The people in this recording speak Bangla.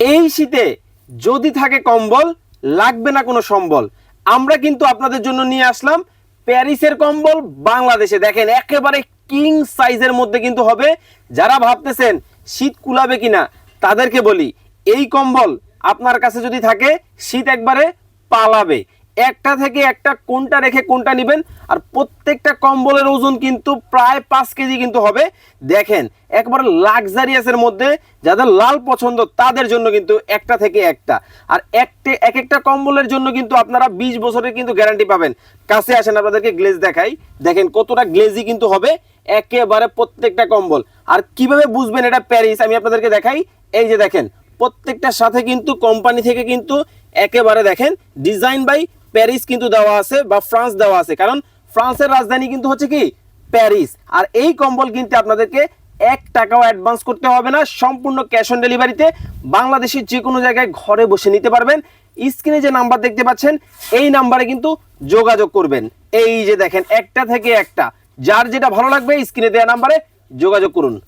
এই শীতে যদি থাকে কম্বল, লাগবে না কোনো সম্বল। আমরা কিন্তু আপনাদের জন্য নিয়ে আসলাম প্যারিসের কম্বল বাংলাদেশে। দেখেন, একেবারে কিং সাইজের মধ্যে কিন্তু হবে। যারা ভাবতেছেন শীত কুলাবে কিনা, তাদেরকে বলি, এই কম্বল আপনার কাছে যদি থাকে, শীত একবারে পালাবে। একটা থেকে একটা কোনটা রেখে কোনটা নেবেন, আর প্রত্যেকটা কম্বলের ওজন কিন্তু প্রায় পাঁচ কেজি কিন্তু হবে। দেখেন, একবার লাক্সারিয়াসের মধ্যে যাদের লাল পছন্দ তাদের জন্য কিন্তু একটা থেকে একটা। আর একটা এক একটা কম্বলের জন্য কিন্তু আপনারা বিশ বছরের কিন্তু গ্যারান্টি পাবেন। কাছে আসেন, আপনাদেরকে গ্লেজ দেখাই। দেখেন কতটা গ্লেজি কিন্তু হবে একেবারে প্রত্যেকটা কম্বল। আর কীভাবে বুঝবেন এটা প্যারিস আমি আপনাদেরকে দেখাই। এই যে দেখেন, প্রত্যেকটার সাথে কিন্তু কোম্পানি থেকে কিন্তু একেবারে দেখেন ডিজাইন বাই প্যারিস কিন্তু দেওয়া আছে বা ফ্রান্স দেওয়া আছে। কারণ ফ্রান্সের রাজধানী কিন্তু হচ্ছে কি? প্যারিস। আর এই কম্বল কিনতে আপনাদেরকে এক টাকাও অ্যাডভান্স করতে হবে না। সম্পূর্ণ ক্যাশ অন ডেলিভারিতে বাংলাদেশের যে কোনো জায়গায় ঘরে বসে নিতে পারবেন। স্ক্রিনে যে নাম্বার দেখতে পাচ্ছেন, এই নাম্বারে কিন্তু যোগাযোগ করবেন। এই যে দেখেন, একটা থেকে একটা। যার যেটা ভালো লাগবে, স্ক্রিনে দেওয়া নাম্বারে যোগাযোগ করুন।